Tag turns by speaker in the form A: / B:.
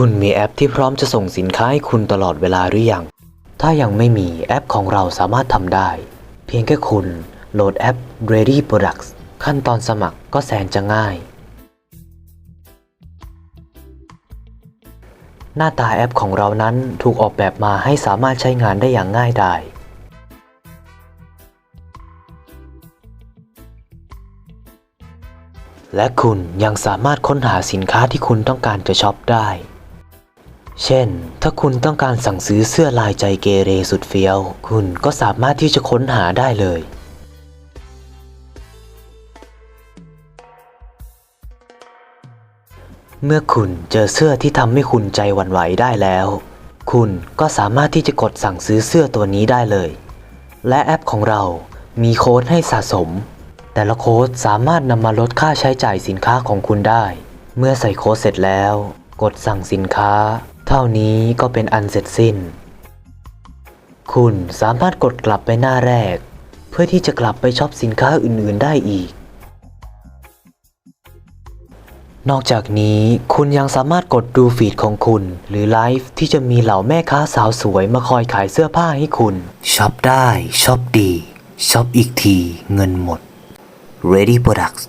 A: คุณมีแอปที่พร้อมจะส่งสินค้าให้คุณตลอดเวลาหรือยัง ถ้ายังไม่มีแอปของเราสามารถทำได้ เพียงแค่คุณโหลดแอป Ready Products ขั้นตอนสมัครก็แสนจะง่าย หน้าตาแอปของเรานั้นถูกออกแบบมาให้สามารถใช้งานได้อย่างง่ายดายและคุณยังสามารถค้นหาสินค้าที่คุณต้องการจะช็อปได้ เช่น ถ้าคุณต้องการสั่งซื้อเสื้อลายใจเกเรสุดเฟี้ยว คุณก็สามารถที่จะค้นหาได้เลย เมื่อคุณเจอเสื้อที่ทำให้คุณใจหวั่นไหวได้แล้ว คุณก็สามารถที่จะกดสั่งซื้อเสื้อตัวนี้ได้เลย และแอปของเรามีโค้ดให้สะสม แต่ละโค้ดสามารถนำมาลดค่าใช้จ่ายสินค้าของคุณได้ เมื่อใส่โค้ดเสร็จแล้ว กดสั่งสินค้า เท่านี้ก็เป็นอันเสร็จสิ้น คุณสามารถกดกลับไปหน้าแรก เพื่อที่จะกลับไปช็อปสินค้าอื่นๆได้อีก นอกจากนี้คุณยังสามารถกดดูฟีดของคุณ หรือไลฟ์ที่จะมีเหล่าแม่ค้าสาวสวยมาคอยขายเสื้อผ้าให้คุณช็อปได้ช็อปดีช็อปอีกทีเงินหมด Ready Products